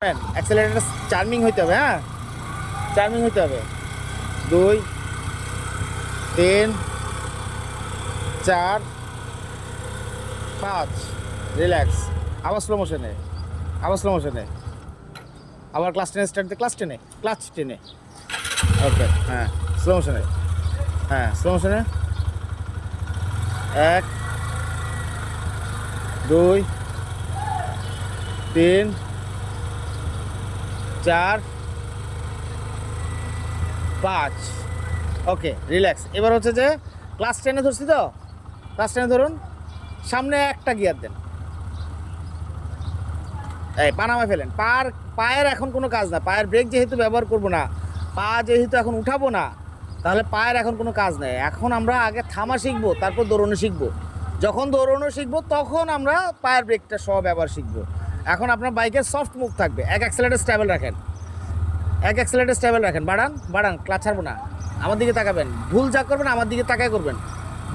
Accelerator charming হইতে হবে হ্যাঁ? চার্মিং হইতে হবে। দুই, তিন, চার, পাঁচ। রিল্যাক্স আবার স্লো মোশনে আবার স্লো মোশনে আবার ক্লাস টেনে স্টার্ট ক্লাস টেনে ক্লাচ টেনে ওকে হ্যাঁ। স্লো মোশনে হ্যাঁ স্লো মোশনে এক, দুই, তিন চার, পাঁচ। ওকে রিল্যাক্স এবার হচ্ছে যে ক্লাস টেনে ধরছি তো? ক্লাস টেনে ধরুন, সামনে একটা গিয়ার দেন। এই পানামা ফেলেন। পার, পায়ের এখন কোনো কাজ না। পায়ের ব্রেক যেহেতু ব্যবহার করব না, পা যেহেতু এখন উঠাবো না, তাহলে পায়ের এখন কোনো কাজ নেই। এখন আমরা আগে থামা শিখব, তারপর দৌড়ানো শিখব। যখন দৌড়ানো শিখব, তখন আমরা পায়ের ব্রেকটা সহ ব্যবহার শিখব। এখন আপনার বাইকের সফট মুভ থাকবে। এক অ্যাক্সেলেটার স্টেবল রাখেন। এক এক অ্যাক্সেলেটার স্টেবল রাখেন। বাড়ান বাড়ান ক্লাচ ছাড়বো না। আমার দিকে তাকাবেন। ভুল যা করবেন, আমার দিকে তাকায় করবেন।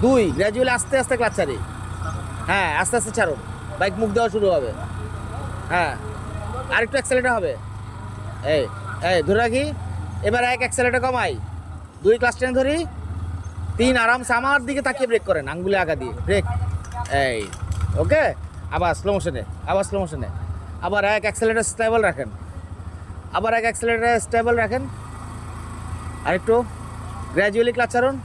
দুই গ্র্যাজুয়ালি আস্তে আস্তে ক্লাচ ছাড়ি। হ্যাঁ আস্তে আস্তে ছাড়ুন। বাইক মুখ দেওয়া শুরু হবে। হ্যাঁ আরেকটু অ্যাক্সেলেটার হবে। এই এই, ধরে রাখি। এবার এক অ্যাক্সেলেটার কমাই। দুই ক্লাস টেন ধরি। তিন, আরামসে আমার দিকে তাকিয়ে ব্রেক করেন, আঙ্গুলে আগা দিয়ে। ব্রেক এই ওকে আবার স্লো মোশনে আবার স্লো মোশনে আবার এক অ্যাক্সেলেটার স্টেবল রাখেন। আবার এক অ্যাক্সেলেটার স্টেবল রাখেন। আরেকটু গ্র্যাজুয়ালি ক্লাচ ছাড়ুন।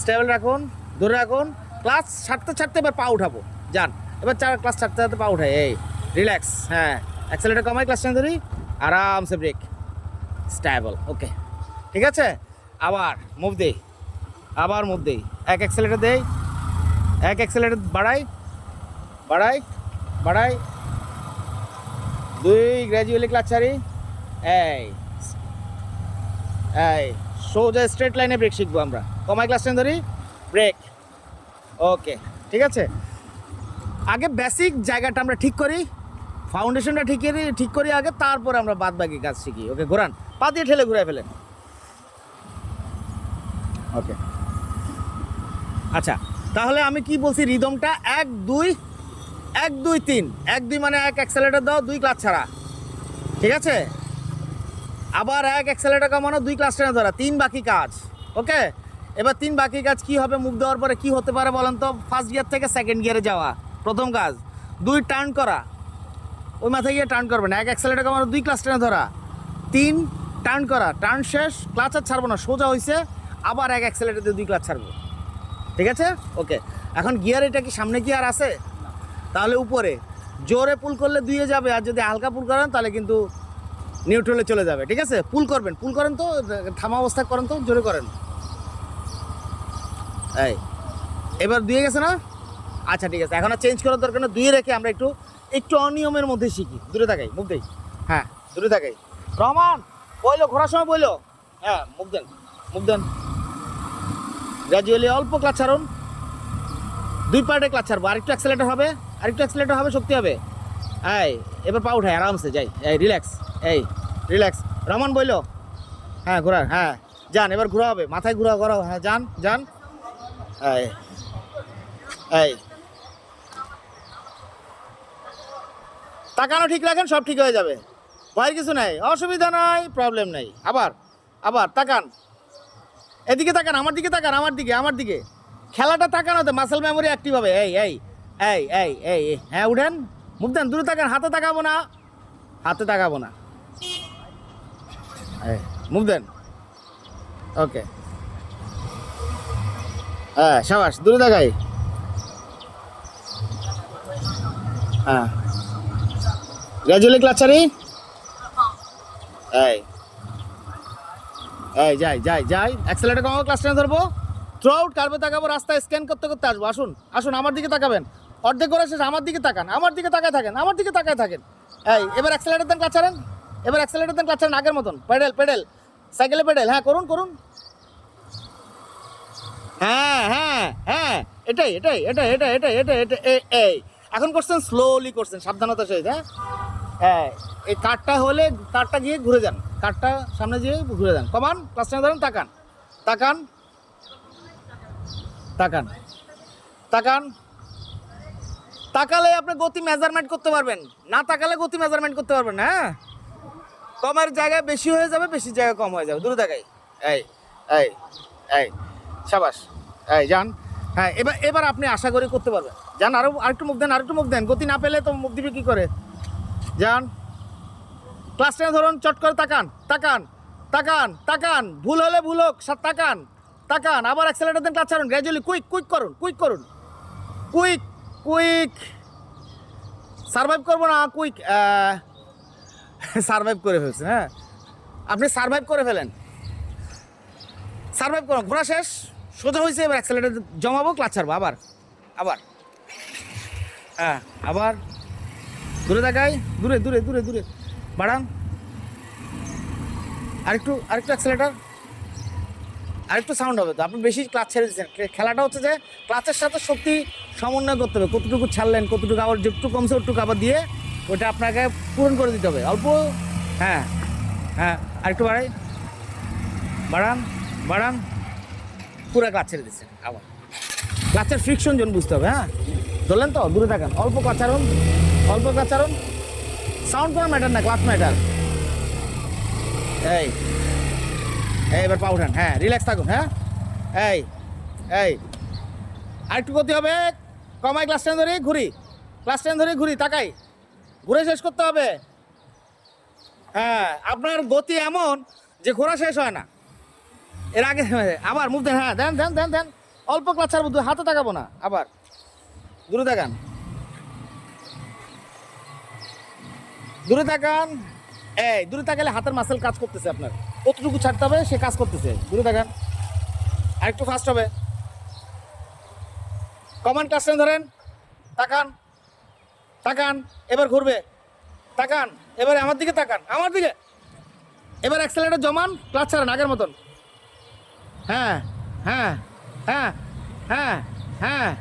স্টেবল রাখুন, ধরে রাখুন। ক্লাস ছাড়তে ছাড়তে এবার পা উঠাবো। যান, এবার চার ক্লাস ছাড়তে ছাড়তে পা উঠাই। এই রিল্যাক্স হ্যাঁ। অ্যাক্সেলেটার কমাই ক্লাস টেন ধরি। আরামসে ব্রেক স্টেবল ওকে ঠিক আছে? আবার মুভ দেই। আবার মুভ দেই। এক অ্যাক্সেলেটার দেই। এক অ্যাক্সেলেটার বাড়াই। বাড়াই। বাড়াই। দুই গ্র্যাজুয়ালি ক্লাচ ছাড়ি। এই এই, সোজা স্ট্রেট লাইনে ব্রেক শিখব আমরা। কমাই ক্লাস টেন ধরি। ব্রেক ওকে ঠিক আছে? আগে বেসিক জায়গাটা আমরা ঠিক করি। ফাউন্ডেশনটা ঠিক করি ঠিক করি আগে, তারপর আমরা বাদ বাকি কাজ শিখি। ওকে ঘোরান। পা দিয়ে ঠেলে ঘুরাই ফেলেন। ওকে আচ্ছা তাহলে আমি কি বলছি? রিদমটা এক, দুই এক, দুই, তিন। এক, দুই মানে এক অ্যাক্সেলেটার দাও, দুই ক্লাস ছাড়া। ঠিক আছে? আবার এক অ্যাক্সেলেটার কমানো, দুই ক্লাস টেনে ধরা। তিন বাকি কাজ। ওকে এবার তিন বাকি কাজ কি হবে, মুখ দেওয়ার পরে কি হতে পারে বলেন তো? ফার্স্ট গিয়ার থেকে সেকেন্ড গিয়ারে যাওয়া। প্রথম কাজ। দুই টার্ন করা। ওই মাথায় গিয়ে টার্ন করবেন। এক অ্যাক্সেলেটার কমানো, দুই ক্লাস টেনে ধরা। তিন টার্ন করা। টার্ন শেষ ক্লাচ আর ছাড়বো না, সোজা হয়েছে আবার এক অ্যাক্সেলেটার দিয়ে দুই ক্লাচ ছাড়বো। ঠিক আছে? ওকে এখন গিয়ার এটা কি সামনে কি আর আছে? তাহলে উপরে। জোরে পুল করলে দুইয়ে যাবে, আর যদি হালকা পুল করেন, তাহলে কিন্তু নিউট্রালে চলে যাবে, ঠিক আছে? পুল করবেন পুল করেন তো, থামা অবস্থা করেন তো, জোরে করেন। এই, এবার দুয়ে গেছে না? আচ্ছা ঠিক আছে, এখন আর চেঞ্জ করার দরকার না দুয়ে রেখে আমরা একটু একটু অনিয়মের মধ্যে শিখি। দূরে থাকাই মুখ দেই। হ্যাঁ দূরে থাকাই রহমান, বইলো, ঘোরার সময় বইলো? হ্যাঁ মুখ দেন মুখ দেন। গ্র্যাজুয়ালি অল্প ক্লাচ ছাড়ুন। দুই পার্টে ক্লাচ ছাড়বো, আরেকটু অ্যাক্সেলেটার হবে। আরেকটু অ্যাক্সেলেটার হবে, শক্তি হবে। এই, এবার পা উঠাই আরামসে, যাই। এই রিল্যাক্স এই রিল্যাক্স রহমান বইল হ্যাঁ ঘোরার হ্যাঁ যান, এবার ঘোরা হবে। মাথায় ঘোরা ঘোরা হ্যাঁ যান যান। এই এই। তাকানো ঠিক রাখেন, সব ঠিক হয়ে যাবে। ভয়ের কিছু নাই, অসুবিধা নাই প্রবলেম নেই। আবার আবার, তাকান। এদিকে তাকান, আমার দিকে তাকান, আমার দিকে আমার দিকে। খেলাটা তাকানোতে মাসেল মেমোরি অ্যাক্টিভ হবে। এই এই এই এই এই হ্যাঁ উঠেন। মুখ দেন দূরে তাকান হাতে তাকাবো না। হাতে তাকাবো না। এই, মুখ দেন। ওকে। হ্যাঁ সাবাস দূরে তাকাই। হ্যাঁ। গ্র্যাজুয়ালি ক্লাচারি এই। এই যাই যাই যাই। অ্যাক্সেলেটার কমাবো ক্লাস টেনে ধরবো? থ্রু আউট কার্বে তাকাবো রাস্তায় স্ক্যান করতে করতে আসব। আসুন আসুন আমার দিকে তাকাবেন। অর্ধেক করে শেষ, আমার দিকে তাকান, আমার দিকে তাকায় থাকেন, আমার দিকে তাকায় থাকেন। এই, এবার অ্যাক্সেলেটার দেন ক্লাচ ছাড়েন, এবার অ্যাক্সেলেটার দেন ক্লাচ ছাড়েন আগের মতন। পেডেল পেডেল সাইকেলে পেডেল হ্যাঁ করুন করুন। হ্যাঁ হ্যাঁ হ্যাঁ এটাই এটাই এটাই এটাই এটাই এটাই এটা এই। এখন করছেন স্লোলি করছেন সাবধানতার সহিত হ্যাঁ? হ্যাঁ এই কাঠটা হলে কাঠটা গিয়ে ঘুরে যান, কাঠটা সামনে গিয়ে ঘুরে যান। কমান ক্লাস ধরেন, তাকান তাকান তাকান তাকান। তাকালে আপনি গতি মেজারমেন্ট করতে পারবেন। না তাকালে গতি মেজারমেন্ট করতে পারবেন হ্যাঁ? কমের জায়গায় বেশি হয়ে যাবে, বেশি জায়গায় কম হয়ে যাবে। দূরে তাকাই। এই এই এই, সাবাস। এই, যান। হ্যাঁ এবার এবার আপনি আশা করি করতে পারবেন। যান আরও আরেকটু মুখ দেন, আরেকটু মুখ দেন। গতি না পেলে তো মুখ দিবে কী করে? যান। ক্লাস টেনে ধরুন, চট করে তাকান তাকান তাকান তাকান। ভুল হলে ভুল হোক তাকান তাকান। আবার অ্যাক্সেলেটার দেন ক্লাস ছাড়ুন গ্র্যাজুয়ালি কুইক কুইক করুন কুইক করুন। কুইক কুইক সার্ভাইভ করব না কুইক সার্ভাইভ করে ফেলছেন হ্যাঁ? আপনি সার্ভাইভ করে ফেলেন। সার্ভাইভ করুন, ঘোরা শেষ, সোজা হয়েছে, এবার অ্যাক্সেলেটার জমাবো ক্লাচ ছাড়বো, আবার আবার। হ্যাঁ আবার, দূরে তাকাই, দূরে দূরে দূরে দূরে। বাড়ান। আরেকটু আরেকটু অ্যাক্সেলেটার আরেকটু সাউন্ড হবে তো। আপনি বেশি ক্লাচ ছেড়ে দিচ্ছেন। খেলাটা হচ্ছে যে ক্লাচের সাথে শক্তি সমন্বয় করতে হবে। কতটুকু ছাড়লেন, কতটুকু আবার যেটুকু কমছে, ওটুকু আবার দিয়ে ওটা আপনাকে পূরণ করে দিতে হবে। অল্প হ্যাঁ হ্যাঁ আরেকটু বাড়াই। বাড়ান বাড়ান। পুরো ক্লাচ ছেড়ে দিচ্ছেন আবার। ক্লাচের ফ্রিকশন জন বুঝতে হবে হ্যাঁ? ধরলেন তো, দূরে থাকেন। অল্প কাচারণ অল্প কাচারণ সাউন্ড কোনো ম্যাটার না ক্লাচ ম্যাটার এই এই এবার পা উঠান। হ্যাঁ রিল্যাক্স থাকুন হ্যাঁ? এই এই। আরেকটু গতি হবে। কমাই ক্লাস টেন ধরে ঘুরি। ক্লাস টেন ধরে ঘুরি, তাকাই। ঘুরে শেষ করতে হবে। হ্যাঁ আপনার গতি এমন যে ঘোরা শেষ হয় না। এর আগে, আবার মুভ দেন হ্যাঁ দেন দেন দেন দেন। অল্প ক্লাস ছাড়বো হাতে তাকাবো না, আবার। দূরে তাকান। দূরে তাকান। এই, দূরে তাকালে হাতের মাসেল কাজ করতেছে আপনার। কতটুকু ছাড়তে হবে, সে কাজ করতেছে। দূরে তাকান আরেকটু ফাস্ট হবে। কমান ক্লাস ধরেন। তাকান। তাকান। এবার ঘুরবে। তাকান। এবারে আমার দিকে তাকান। আমার দিকে। এবার অ্যাক্সেলেটার জমান ক্লাচ ছাড়েন, আগের মতন। হ্যাঁ হ্যাঁ হ্যাঁ হ্যাঁ হ্যাঁ।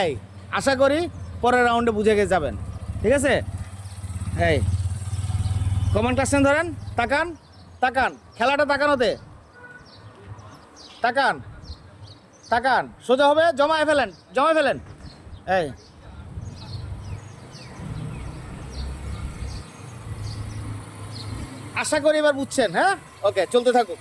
এই, আশা করি পরের রাউন্ডে বুঝে গিয়ে যাবেন। ঠিক আছে? এই। কমান ক্লাস ধরেন। তাকান। তাকান, খেলাটা তাকানোতে তাকান তাকান। সোজা হবে, জমায় ফেলেন জমায় ফেলেন। এই। আশা করি এবার বুঝছেন হ্যাঁ? ওকে, চলতে থাকুক।